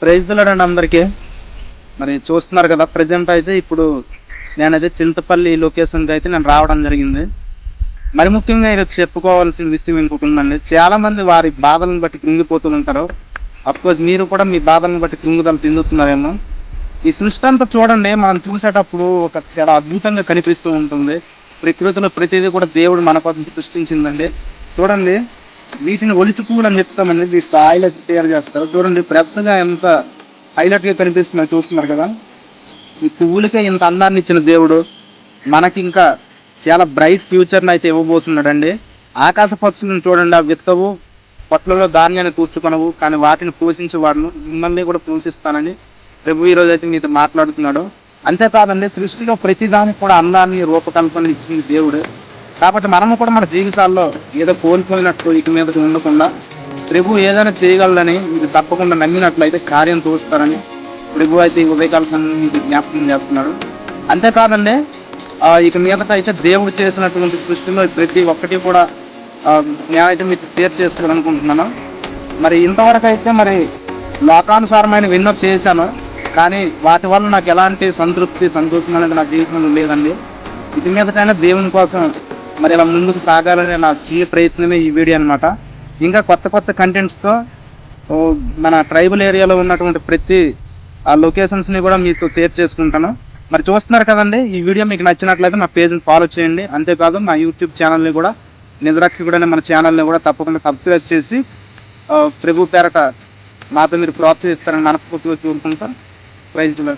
Praise అండి అందరికీ. మరి చూస్తున్నారు కదా ప్రజెంట్ అయితే ఇప్పుడు నేనైతే చింతపల్లి లొకేషన్కి అయితే నేను రావడం జరిగింది. మరి ముఖ్యంగా ఇది చెప్పుకోవాల్సిన విషయం ఇంకొకటి ఉందండి చాలామంది వారి బాధలను బట్టి కృంగిపోతూ ఉంటారు. అఫ్కోర్స్ మీరు కూడా మీ బాధలను బట్టి కృంగుదలు చెందుతున్నారేమో. ఈ సృష్టి అంతా చూడండి మనం చూసేటప్పుడు ఒక చాలా అద్భుతంగా కనిపిస్తూ ఉంటుంది. ప్రకృతిలో ప్రతిదీ కూడా దేవుడు మన కోసం సృష్టించిందండి. చూడండి వీటిని ఒలిసి పువ్వులు అని చెప్తామండి వీటి హైలైట్ తయారు చేస్తారు. చూడండి ఫ్రెష్గా ఎంత హైలైట్గా చూస్తున్నారు కదా. ఈ పువ్వులకే ఇంత అందాన్ని ఇచ్చిన దేవుడు. మనకి ఇంకా చాలా బ్రైట్ ఫ్యూచర్ని అయితే ఇవ్వబోతున్నాడండి. ఆకాశ పక్షులను చూడండి ఆ విత్తవు. పొట్లలో ధాన్యాన్ని కూర్చుకొనవు కానీ వాటిని పోషించి వాడును. మిమ్మల్ని కూడా పోషిస్తానని ప్రభు ఈ రోజు అయితే మీతో మాట్లాడుతున్నాడు. అంతేకాదండి సృష్టిలో ప్రతిదానికి కూడా అందాన్ని రూపకల్పన ఇచ్చింది దేవుడు. కాకపోతే మనము కూడా మన జీవితాల్లో ఏదో కోల్పోయినట్టు ఇక మీద ఉండకుండా ప్రభు ఏదైనా చేయగలదని మీరు తప్పకుండా నమ్మినట్లయితే కార్యం చూస్తారని ప్రభు అయితే ఉదయకాల సంఘం జ్ఞాపకం చేస్తున్నారు. అంతేకాదండి ఇక మీదట అయితే దేవుడు చేసినటువంటి సృష్టిలో ప్రతి ఒక్కటి కూడా నేనైతే మీకు షేర్ చేసుకోవాలనుకుంటున్నాను. మరి ఇంతవరకు అయితే మరి లోకానుసారమైన విన్నో చేశాను. కానీ వాటి వల్ల నాకు ఎలాంటి సంతృప్తి సంతోషం అనేది నా జీవితంలో లేదండి. ఇది మీదటైనా దేవుని కోసం మరి ఇలా ముందుకు సాగాలనే నా చిన్న ప్రయత్నమే ఈ వీడియో అనమాట ఇంకా కొత్త కొత్త కంటెంట్స్తో మన ట్రైబల్ ఏరియాలో ఉన్నటువంటి ప్రతి ఆ లొకేషన్స్ని కూడా మీతో షేర్ చేసుకుంటాను. మరి చూస్తున్నారు కదండి ఈ వీడియో మీకు నచ్చినట్లయితే నా పేజ్ని ఫాలో చేయండి. అంతేకాదు నా యూట్యూబ్ ఛానల్ని కూడా నిజరాక్షి కూడా మన ఛానల్ని కూడా తప్పకుండా సబ్స్క్రైబ్ చేసి ప్రభు పేరట మాతో మీరు ప్రోత్సహిస్తారని మనస్ఫూర్తిగా చూసుకుంటా ప్రైజ్లో